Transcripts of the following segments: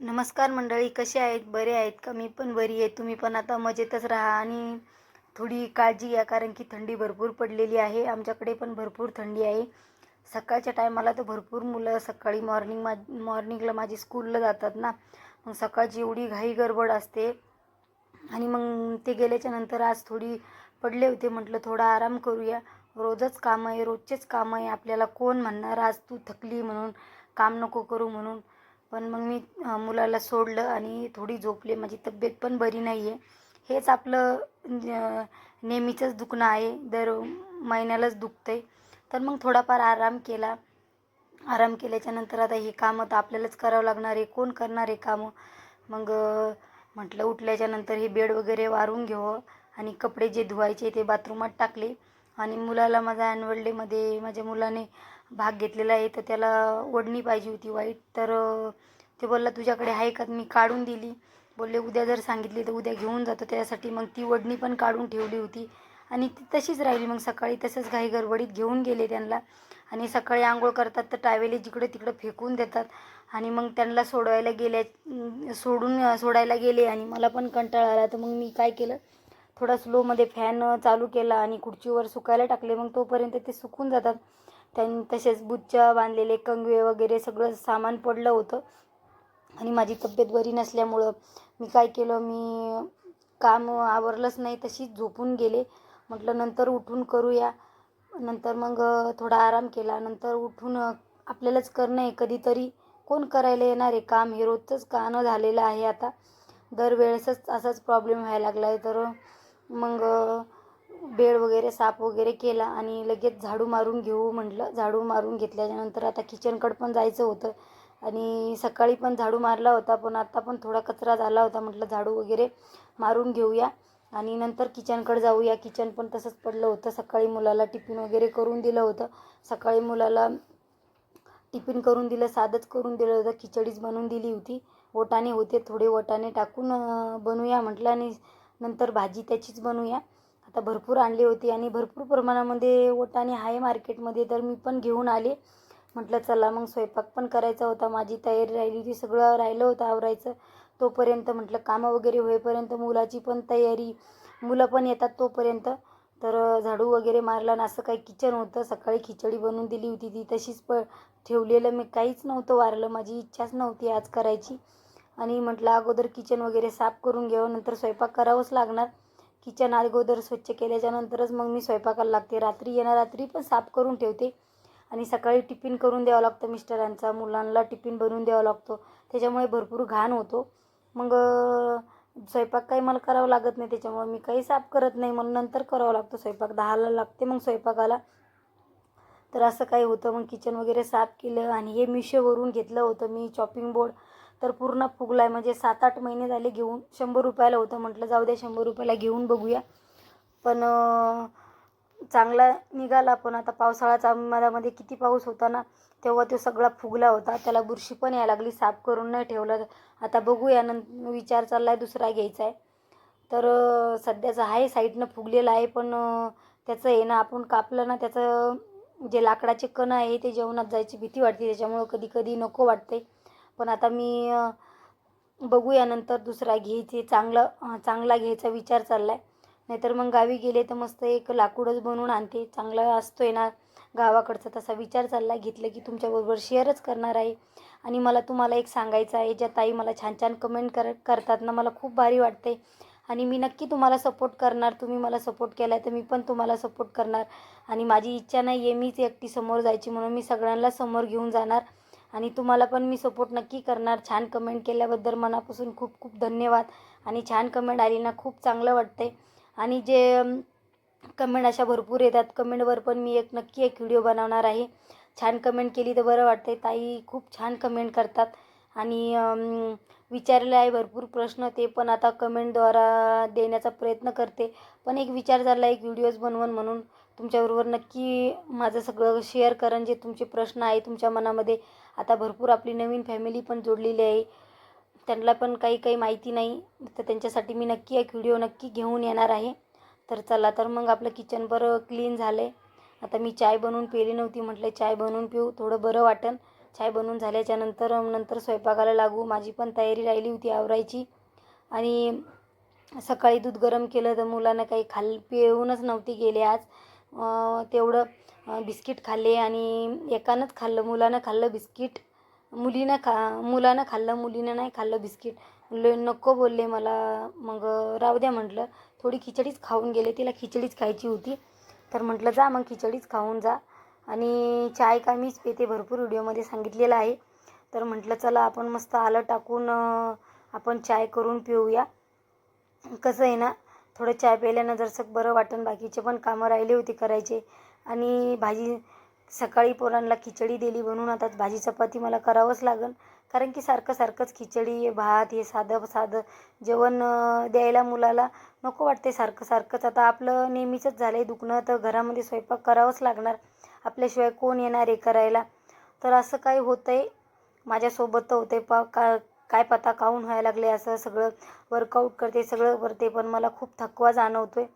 नमस्कार मंडळी कसे आहेत? बरे आहेत का? मी पण बरी आहे. तुम्ही पण आता मजेतच राहा आणि थोडी काळजी घ्या कारण की थंडी भरपूर पडलेली आहे. आमच्याकडे पण भरपूर थंडी आहे. सकाळच्या टायमाला तर भरपूर मुलं सकाळी मॉर्निंग मा मॉर्निंगला माझी स्कूलला जातात ना. मग सकाळची एवढी घाई गडबड असते. आणि मग ते गेल्याच्यानंतर आज थोडी पडले होते. म्हटलं थोडा आराम करूया. रोजच काम आहे रोजचेच काम आहे. आपल्याला कोण म्हणणार? आज तू थकली म्हणून काम नको करू म्हणून. पण मग मी मुलाला सोडलं आणि थोडी झोपले. माझी तब्येत पण बरी नाही आहे हेच आपलं नेहमीचंच दुखणं आहे. दर महिन्यालाच दुखतं आहे तर मग थोडाफार आराम केला. आराम केल्याच्यानंतर आता हे कामं तर आपल्यालाच करावं लागणार आहे. कोण करणार आहे कामं? मग म्हटलं उठल्याच्या नंतर हे बेड वगैरे वारून घेऊ आणि कपडे जे धुवायचे ते बाथरूमात टाकले. आणि मुलाला माझा ॲन्युअल डेमध्ये माझ्या मुलाने भाग घेतलेला आहे तर त्याला ओढणी पाहिजे होती वाईट. तर ते बोलला तुझ्याकडे आहे का? मी काढून दिली. बोलले उद्या जर सांगितली तर उद्या घेऊन जातो. त्यासाठी मग ती ओढणी पण काढून ठेवली होती. आणि ती तशीच राहिली मग सकाळी. तसंच घाई गडबडीत घेऊन गेले त्यांना. आणि सकाळी आंघोळ करतात तर टायवेले जिकडे तिकडे फेकून देतात. आणि मग त्यांना सोडवायला गेल्या सोडून सोडायला गेले. आणि मला पण कंटाळा आला. तर मग मी काय केलं? थोडा स्लोमध्ये फॅन चालू केला आणि खुर्चीवर सुकायला टाकले मग तोपर्यंत ते सुकून जातात. त्यां तसेच बुच्च्या बांधलेले कंगवे वगैरे सगळं सामान पडलं होतं. आणि माझी तब्येत बरी नसल्यामुळं मी काय केलं मी काम आवरलंच नाही तशीच झोपून गेले. म्हटलं नंतर उठून करूया. नंतर मग थोडा आराम केला. नंतर उठून आपल्यालाच करणं आहे. कधीतरी कोण करायला येणार आहे? काम हे रोजचंच कानं झालेलं आहे आता. दरवेळेसच असाच प्रॉब्लेम व्हायला लागला आहे तर मग बेड वगैरे साफ वगैरे केला आणि लगेच झाडू मारून घेऊ म्हटलं. झाडू मारून घेतल्याच्यानंतर आता किचनकडं पण जायचं होतं आणि सकाळी पण झाडू मारला होता पण आत्ता पण थोडा कचरा झाला होता म्हटलं झाडू वगैरे मारून घेऊया आणि नंतर किचनकडे जाऊया. किचन पण तसंच पडलं होतं. सकाळी मुलाला टिफिन वगैरे करून दिलं होतं. सकाळी मुलाला टिफिन करून दिलं साधंच करून दिलं होतं. खिचडीच बनवून दिली होती. वटाणे होते थोडे वटाणे टाकून बनवूया म्हटलं आणि नंतर भाजी त्याचीच बनवूया. आता भरपूर आणली होती आणि भरपूर प्रमाणामध्ये वटाणे आहे मार्केटमध्ये तर मी पण घेऊन आले. म्हटलं चला मग स्वयंपाक पण करायचा होता. माझी तयारी राहिली होती सगळं राहिलं होतं आवरायचं. तोपर्यंत म्हटलं कामं वगैरे होईपर्यंत मुलाची पण तयारी मुलं पण येतात तोपर्यंत. तर झाडू वगैरे मारला आणि असं काही किचन होतं. सकाळी खिचडी बनवून दिली होती ती तशीच प ठेवलेलं मी काहीच नव्हतं वारलं. माझी इच्छाच नव्हती आज करायची. आणि म्हटलं अगोदर किचन वगैरे साफ करून घेऊ नंतर स्वयंपाक करावंच लागणार. किचन अगोदर स्वच्छ केल्याच्यानंतरच मग मी स्वयंपाकाला लागते. रात्री येणार रात्री पण साफ करून ठेवते. आणि सकाळी टिफिन करून द्यावं लागतं मिस्टरांचा मुलांना टिफिन बनवून द्यावा लागतो. त्याच्यामुळे भरपूर घाण होतो. मग स्वयंपाक काही मला करावं लागत नाही त्याच्यामुळे मी काही साफ करत नाही. मग नंतर करावं लागतो स्वयंपाक. दहाला लागते मग स्वयंपाकाला. तर असं काही होतं. मग किचन वगैरे साफ केलं आणि हे मिशोवरून घेतलं होतं मी चॉपिंग बोर्ड तर पूर्ण फुगला आहे म्हणजे सात आठ महिने झाले घेऊन. शंभर रुपयाला होतं म्हटलं. जाऊ द्या शंभर रुपयाला घेऊन बघूया. पण चांगला निघाला. पण आता पावसाळ्याचा मधामध्ये किती पाऊस होता ना तेव्हा तो सगळा फुगला होता. त्याला बुरशी पण यायला लागली. साफ करून नाही ठेवलं. आता बघूया. नंतर विचार चालला आहे दुसरा घ्यायचा आहे तर सध्याचं आहे. साईडनं फुगलेलं आहे. पण त्याचं आहे ना आपण कापलं ना त्याचं जे लाकडाचे कण आहे ते जेवणात जायची भीती वाटते. त्याच्यामुळं कधी कधी नको वाटते पण आता मी बघूया नंतर दुसरा घ्यायचे चांगला चांगला घ्यायचा विचार चालला आहे नाहीतर मग गावी गेले तर मस्त एक लाकूडच बनवून आणते. चांगला असतोय ना गावाकडचा तसा विचार चालला घेतलं की तुमच्याबरोबर शेअरच करणार आहे. आणि मला तुम्हाला एक सांगायचं आहे. ज्या ताई मला छान छान कमेंट कर करतात ना मला खूप भारी वाटते. आणि मी नक्की तुम्हाला सपोर्ट करणार. तुम्ही मला सपोर्ट केला आहे तर मी पण तुम्हाला सपोर्ट करणार. आणि माझी इच्छा नाही आहे मीच एकटी समोर जायची म्हणून मी सगळ्यांना समोर घेऊन जाणार. आणि तुम्हाला पण मी सपोर्ट नक्की करणार. छान कमेंट केल्याबद्दल मनापासून खूप खूप धन्यवाद. आणि छान कमेंट आली ना खूप चांगलं वाटते आणि जे कमेंट अशा भरपूर येतात कमेंटवर पण मी एक नक्की एक व्हिडिओ बनवणार आहे. छान कमेंट केली तर बरं वाटते ताई खूप छान कमेंट करतात. आणि विचारले आहे भरपूर प्रश्न ते पण आता कमेंटद्वारा देण्याचा प्रयत्न करते. पण एक विचार झाला एक व्हिडिओज बनवून म्हणून. तुमच्याबरोबर नक्की माझं सगळं शेअर करण जे तुमचे प्रश्न आहे तुमच्या मनामध्ये आता भरपूर आपली नवीन फॅमिली पण जोडलेली आहे. त्यांना पण काही काही माहिती नाही. तर त्यांच्यासाठी मी नक्की एक व्हिडिओ नक्की घेऊन येणार आहे. तर चला तर मग आपलं किचन बरं क्लीन झालं आहे आता मी चाय बनवून पेली नव्हती म्हटलं चाय बनवून पिऊ थोडं बरं वाटन. चाय बनवून झाल्याच्यानंतर नंतर स्वयंपाकाला लागू. माझी पण तयारी राहिली होती आवरायची. आणि सकाळी दूध गरम केलं तर मुलांना काही खाल पिऊनच नव्हती गेले आज. तेवढं बिस्किट खाल्ले आणि एकानंच खाल्लं मुलानं खाल्लं बिस्किट. मुलीनं खा मुलानं खाल्लं मुलीनं नाही खाल्लं बिस्किट. म्हणले नको बोलले मला. मग राहू द्या म्हटलं. थोडी खिचडीच खाऊन गेले. तिला खिचडीच खायची होती. तर म्हटलं जा मग खिचडीच खाऊन जा. आणि चाय का मीच पिते भरपूर व्हिडिओमध्ये सांगितलेलं आहे. तर म्हटलं चला आपण मस्त आलं टाकून आपण चाय करून पिऊया. कसं आहे ना थोडं चाय प्यायल्यानं जरसं बरं वाटन. बाकीचे पण कामं राहिले होते करायचे. आणि भाजी सकाळी पोरांना खिचडी दिली बनवून आता भाजी चपाती मला करावंच लागेल कारण की सारखं सारखंच खिचडी भात हे साधं साधं जेवण द्यायला मुलाला नको वाटते सारखं सारखंच. आता आपलं नेहमीचंच झालं आहे दुखणं तर घरामध्ये स्वयंपाक करावंच लागणार. आपल्याशिवाय कोण येणार आहे करायला? तर असं काही होतं आहे माझ्यासोबत तर होते पा का काय पता काहून व्हायला लागले? असं सगळं वर्कआउट करते सगळं करते पण मला खूप थकवा जाणवतो आहे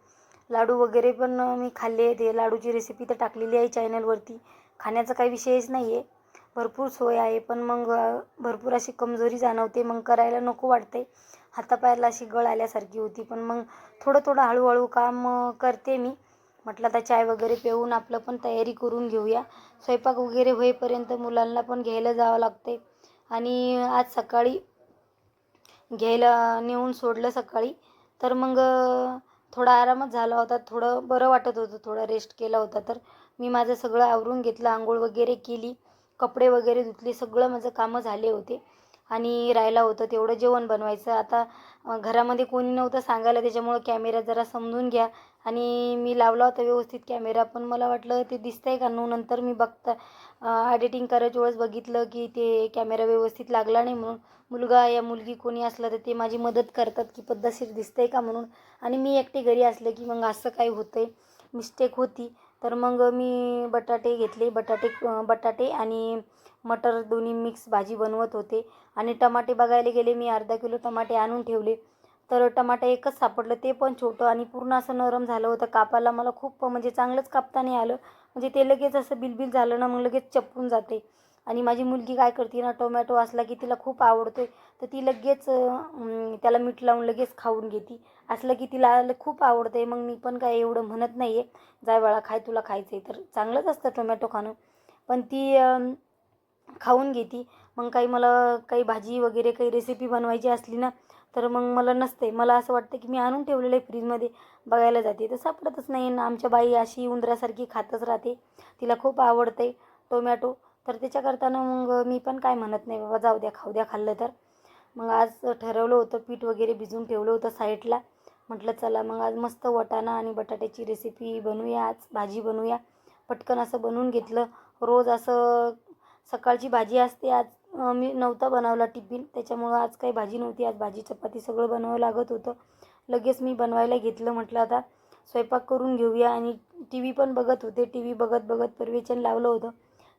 लाडू वगैरे पण मी खाल्ले ते लाडूची रेसिपी तर टाकलेली आहे चॅनलवरती खाण्याचा काही विषयच नाही आहे भरपूर सोय आहे पण मग भरपूर अशी कमजोरी जाणवते. मग करायला नको वाटते हातापायाला अशी गळ आल्यासारखी होती पण मग थोडं थोडं हळूहळू काम करते मी. म्हटलं आता चाय वगैरे पिऊन आपलं पण तयारी करून घेऊया. स्वयंपाक वगैरे होईपर्यंत मुलांना पण घ्यायला जावं लागते आणि आज सकाळी घ्यायला नेऊन सोडलं सकाळी. तर मग थोडा आरामच झाला होता. थोडं बरं वाटत होतं. थोडा रेस्ट केला होता तर. मी माझं सगळं आवरून घेतलं. आंघोळ वगैरे केली. कपडे वगैरे धुतले. सगळं माझं कामं झाले होते. आणि राहिलं होतं तेवढं जेवण बनवायचं. आता घरामध्ये कोणी नव्हतं सांगायला. त्याच्यामुळं कॅमेरा जरा समजून घ्या. आणि मी लावला होता व्यवस्थित कॅमेरा पण मला वाटलं ते दिसतंय का? नो नंतर मी बघता एडिटिंग करायच्या वेळेस बघितलं की ते कॅमेरा व्यवस्थित लागला नाही म्हणून. मुलगा या मुलगी कोणी असलं तर ते माझी मदत करतात की पद्धतशीर दिसतंय का म्हणून. आणि मी एकटे घरी असलं की मग असं काही होतंय. मिस्टेक होती. तर मग मी बटाटे घेतले. बटाटे बटाटे आणि मटर दोन्ही मिक्स भाजी बनवत होते. आणि टमाटे बघायला गेले मी अर्धा किलो टमाटे आणून ठेवले. तर टमाटे एकच सापडलं ते पण छोटं आणि पूर्ण असं नरम झालं होतं. कापायला मला खूप म्हणजे चांगलंच कापता नाही आलं. म्हणजे ते लगेच असं बिलबिल झालं ना मग लगेच चपून जाते. आणि माझी मुलगी काय करते ना टोमॅटो असला की तिला खूप आवडतोय तर ती लगेच त्याला मीठ लावून लगेच खाऊन घेते. असलं की तिला खूप आवडते मग मी पण काय एवढं म्हणत नाही आहे जाय बाळा खाय तुला खायचं आहे तर चांगलंच असतं टोमॅटो खाणं. पण ती खाऊन घेते. मग काही मला काही भाजी वगैरे काही रेसिपी बनवायची असली ना तर मग मला नसते मला असं वाटतं की मी आणून ठेवलेलं आहे फ्रीजमध्ये. बघायला जाते. तर सापडतच नाही. ना आमच्या बाई अशी उंदरासारखी खातच राहते. तिला खूप आवडते टोमॅटो. तर त्याच्याकरताना मग मी पण काय म्हणत नाही. बाबा जाऊ द्या खाऊ द्या खाल्लं तर. मग आज ठरवलं होतं पीठ वगैरे भिजून ठेवलं होतं साईडला. म्हटलं चला मग आज मस्त वटाणा आणि बटाट्याची रेसिपी बनवूया. आज भाजी बनवूया. पटकन असं बनवून घेतलं. रोज असं सकाळची भाजी असते आज. मी नव्हता बनवला टिफिन. त्याच्यामुळं आज काही भाजी नव्हती. आज भाजी चपाती सगळं बनवावं लागत होतं. लगेच मी बनवायला घेतलं. म्हटलं आता स्वयंपाक करून घेऊया. आणि टी व्ही पण बघत होते. टी व्ही बघत बघत परवेचन लावलं होतं.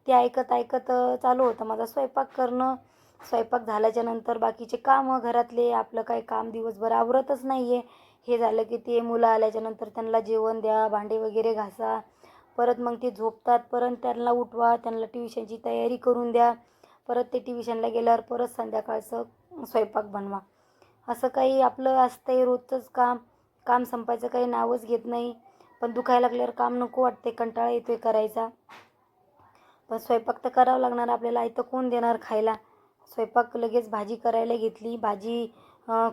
ते ऐकत ऐकत चालू होतं. माझा स्वयंपाक करणं स्वयंपाक झाल्याच्यानंतर बाकीचे कामं घरातले आपलं काही काम दिवसभर आवरतच नाही आहे हे झालं की ते मुलं आल्याच्यानंतर त्यांना जेवण द्या भांडे वगैरे घासा. परत मग ते झोपतात. परत त्यांना उठवा. त्यांना ट्युशनची तयारी करून द्या. परत ते ट्युशनला गेल्यावर परत संध्याकाळचं स्वयंपाक बनवा. असं काही आपलं असतंय रोजचंच काम. काम संपायचं काही नावच घेत नाही. पण दुखायला लागल्यावर काम नको वाटते कंटाळा येतोय करायचा. पण स्वयंपाक तर करावं लागणार आपल्याला. इथं कोण देणार खायला? स्वयंपाक लगेच भाजी करायला घेतली. भाजी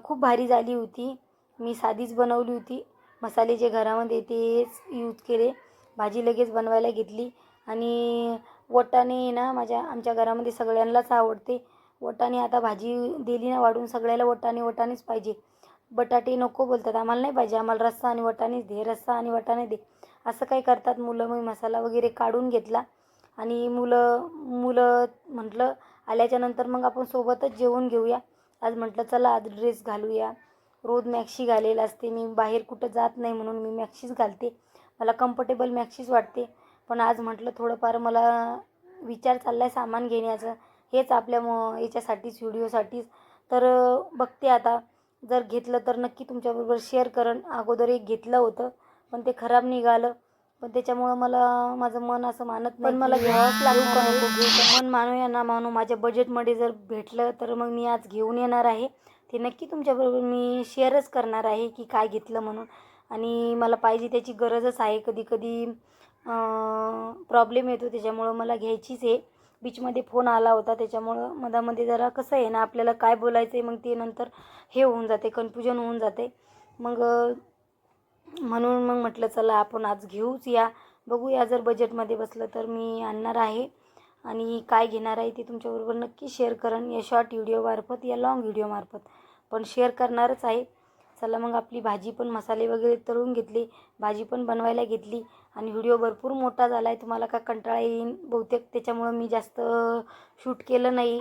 खूप भारी झाली होती. मी साधीच बनवली होती. मसाले जे घरामध्ये तेच यूज केले. भाजी लगेच बनवायला घेतली. आणि वटाणे ना माझ्या आमच्या घरामध्ये सगळ्यांनाच आवडते. वटाणे आता भाजी दिली ना वाढून सगळ्याला वटाणे वटाणेच पाहिजे. बटाटे नको बोलतात आम्हाला नाही पाहिजे. आम्हाला रस्सा आणि वटाणेच दे रस्सा आणि वटाणे दे. असं काही करतात मुलं? मग मसाला वगैरे काढून घेतला. आणि मुलं मुलं म्हटलं आल्याच्यानंतर मग आपण सोबतच जेवून घेऊया. आज म्हटलं चला आज ड्रेस घालूया. रोज मॅक्सी घालेल असते. मी बाहेर कुठं जात नाही म्हणून मी मॅक्सीच घालते. मला कम्फर्टेबल मॅक्सीच वाटते. पण आज म्हटलं थोडंफार मला विचार चालला आहे सामान घेण्याचं. हेच आपल्या म याच्यासाठीच व्हिडिओसाठीच. तर बघते आता. जर घेतलं तर नक्की तुमच्याबरोबर शेअर करन अगोदर एक घेतलं होतं पण ते खराब निघालं. पण त्याच्यामुळं मला माझं मन असं मानत पण मला घ्यावंच का मन मानू या ना मानू. माझ्या बजेटमध्ये जर भेटलं तर मग मी आज घेऊन येणार आहे. ते नक्की तुमच्याबरोबर मी शेअरच करणार आहे की काय घेतलं म्हणून. आणि मला पाहिजे त्याची गरजच आहे. कधी कधी प्रॉब्लेम येतो त्याच्यामुळं मला घ्यायचीच आहे. बीचमध्ये फोन आला होता. त्याच्यामुळं मधामध्ये जरा कसं आहे ना आपल्याला काय बोलायचं आहे मग ते नंतर हे होऊन जाते कन्फ्युजन होऊन जाते. मग म्हणून मग म्हटलं चला आपण आज घेऊच या. बघूया जर बजेटमध्ये बसलं तर मी आणणार आहे. आणि काय घेणार आहे ते तुमच्याबरोबर नक्की शेअर करेन या शॉर्ट व्हिडिओमार्फत या लाँग व्हिडिओमार्फत पण शेअर करणारच आहे. चला मग आपली भाजी पण मसाले वगैरे तळून घेतले. भाजी पण बनवायला घेतली. आणि व्हिडिओ भरपूर मोठा झाला आहे तुम्हाला का कंटाळा येईन? बहुतेक त्याच्यामुळं मी जास्त शूट केलं नाही.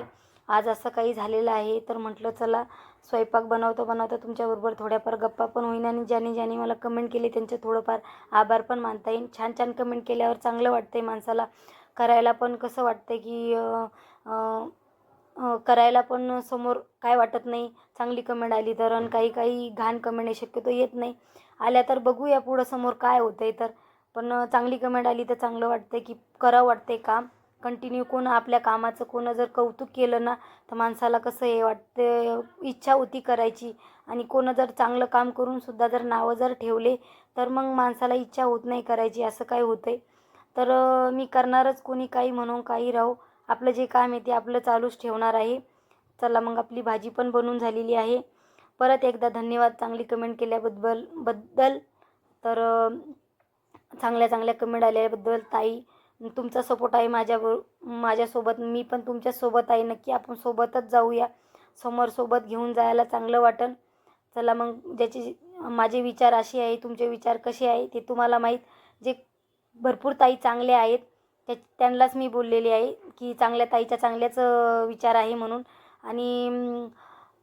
आज असं काही झालेलं आहे तर म्हटलं चला स्वयंपाक बनवता बनवता तुमच्याबरोबर थोड्याफार गप्पा पण होईन आणि ज्याने ज्याने मला कमेंट केली त्यांचे थोडंफार आभार पण मानता येईल छान छान कमेंट केल्यावर चांगलं वाटतं आहे माणसाला. करायला पण कसं वाटतं की करायला पण समोर काय वाटत नाही. चांगली कमेंट आली तर आणि काही काही घाण कमेंट शक्यतो येत नाही. आल्या तर बघूया पुढं समोर काय होतं आहे तर. पण चांगली कमेंट आली तर चांगलं वाटतं की करावं वाटते काम. कंटिन्यू कोण आपल्या कामाचं कोण जर कौतुक केलं ना तर माणसाला कसं हे वाटते इच्छा होती करायची. आणि कोण जर चांगलं काम करूनसुद्धा जर नावं जर ठेवले तर मग माणसाला इच्छा होत नाही करायची असं काय होतं आहे तर मी करणारच कोणी काही म्हणून काही राहू. आपलं जे काम आहे ते आपलं चालूच ठेवणार आहे. चला मग आपली भाजी पण बनवून झालेली आहे. परत एकदा धन्यवाद चांगली कमेंट केल्याबद्दल बद्दल. तर चांगल्या चांगल्या कमेंट आल्याबद्दल ताई तुमचा सपोर्ट आहे माझ्यावर माझ्यासोबत मी पण तुमच्यासोबत आहे. नक्की आपण सोबतच जाऊया. समोर सोबत घेऊन जायला चांगलं वाटन. चला मग ज्याचे माझे विचार असे आहे तुमचे विचार कसे आहे ते तुम्हाला माहीत. जे भरपूर ताई चांगले आहेत त्या त्यांनाच मी बोललेले आहे की चांगल्या ताईच्या चांगल्याच विचार आहे म्हणून. आणि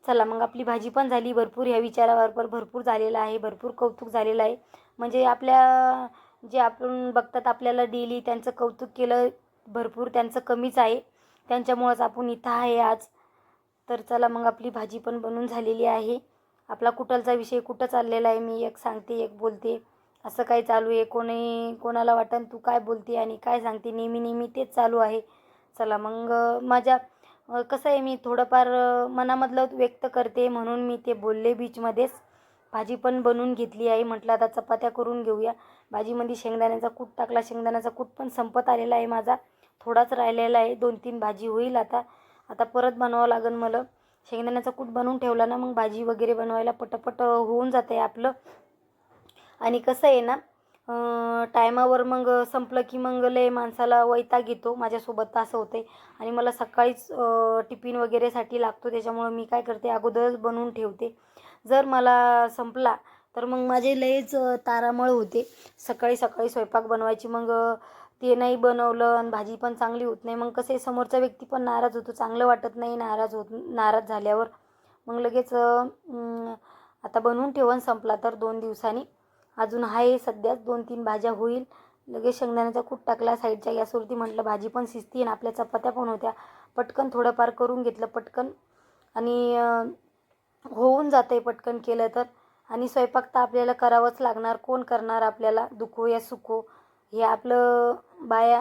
चला मग आपली भाजी पण झाली भरपूर. ह्या विचारावर भरपूर झालेला आहे भरपूर कौतुक झालेलं आहे. म्हणजे आपल्या जे आपण बघतात आपल्याला डेली त्यांचं कौतुक केलं भरपूर त्यांचं कमीच आहे. त्यांच्यामुळंच आपण इथं आहे आज. तर चला मग आपली भाजी पण बनून झालेली आहे. आपला कुटलचा विषय कुठं चाललेला आहे मी एक सांगते एक बोलते. असं काय चालू आहे कोणी कोणाला वाटन तू काय बोलते आणि काय सांगते नेहमी नेहमी तेच चालू आहे. चला मग माझ्या कसं आहे मी थोडंफार मनामधलं व्यक्त करते म्हणून मी ते बोलले बीचमध्येच भाजी पण बनवून घेतली आहे. म्हटलं आता चपात्या करून घेऊया. भाजीमध्ये शेंगदाण्याचा कूट टाकला. शेंगदाण्याचा कूट पण संपत आलेला आहे माझा. थोडाच राहिलेला आहे. दोन तीन भाजी होईल आता. आता परत बनवावं लागेल मला. शेंगदाण्याचा कूट बनवून ठेवला ना मग भाजी वगैरे बनवायला पटपट होऊन जाते आपलं. आणि कसं आहे ना टायमावर मग संपलं की मग लय माणसाला वैताग येतो. माझ्यासोबत असं होते आणि मला सकाळीच टिफिन वगैरेसाठी लागतो. त्याच्यामुळं मी काय करते? अगोदरच बनवून ठेवते. जर मला संपला तर मग माझे लयच तारामळ होते. सकाळी सकाळी स्वयंपाक बनवायची मग ते नाही बनवलं आणि भाजी पण चांगली होत नाही. मग कसे समोरचा व्यक्ती पण नाराज होतो. चांगलं वाटत नाही नाराज होत नाराज झाल्यावर. मग लगेच आता बनवून ठेवून संपला तर दोन दिवसांनी. अजून आहे सध्याच दोन तीन भाज्या होईल. लगेच शेंगदाण्याचा कूट टाकला साईडच्या गॅसवरती म्हटलं भाजी पण शिजती आणि आपल्या चपात्या पण होत्या. पटकन थोडंफार करून घेतलं पटकन. आणि होऊन जातं आहे पटकन केलं तर. आणि स्वयंपाक तर आपल्याला करावंच लागणार. कोण करणार आपल्याला? दुखो या सुखो. हे आपलं बाया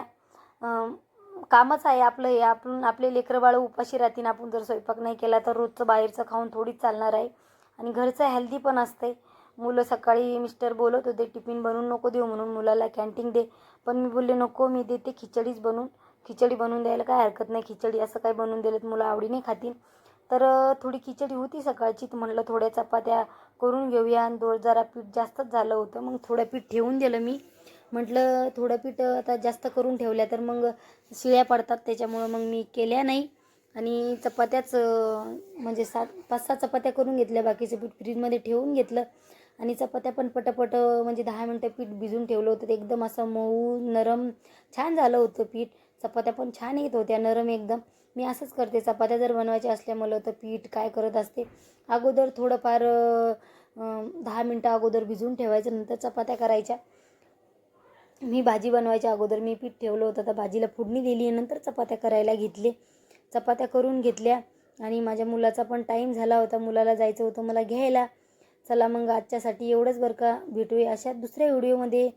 कामच आहे आपलं हे. आपण आपले लेकरं बाळं उपाशी राहतील. आपण जर स्वयंपाक नाही केला तर रोजचं बाहेरचं खाऊन थोडीच चालणार आहे. आणि घरचं हेल्दी पण असते मुलं सकाळी मिस्टर बोलत होते टिफिन बनवून नको देऊ म्हणून मुलाला कॅन्टीन दे. पण मी बोलले नको मी देते खिचडीच बनवून. खिचडी बनवून द्यायला काय हरकत नाही. खिचडी असं काय बनवून दिलं मुलं आवडीने खातील. तर थोडी खिचडी होती सकाळची. तर म्हटलं थोड्या चपात्या करून घेऊया. आणि दोन जरा पीठ जास्तच झालं होतं. मग थोडं पीठ ठेवून दिलं मी. म्हटलं थोडं पीठ आता जास्त करून ठेवल्या तर मग शिळ्या पडतात. त्याच्यामुळं मग मी केल्या नाही. आणि चपात्याच म्हणजे सात पाच सहा चपात्या करून घेतल्या. बाकीचं पीठ फ्रीजमध्ये ठेवून घेतलं. आणि चपात्या पण पटपट म्हणजे दहा मिनटं पीठ भिजून ठेवलं होतं. ते एकदम असं मऊ नरम छान झालं होतं पीठ. चपात्या पण छान येत होत्या नरम एकदम. मी असंच करते. चपात्या जर बनवायच्या असल्यामुळं तर पीठ काय करत असते. अगोदर थोडंफार दहा मिनटं अगोदर भिजून ठेवायचं नंतर चपात्या करायच्या. मी भाजी बनवायच्या अगोदर मी पीठ ठेवलं होतं. तर भाजीला फोडणी दिली नंतर चपात्या करायला घेतले. चपात्या करून घेतल्या आणि माझ्या मुलाचा पण टाईम झाला होता. मुलाला जायचं होतं मला घ्यायला. चला मग आजच्यासाठी एवढंच बरं का. भेटूया अशा दुसऱ्या व्हिडिओमध्ये.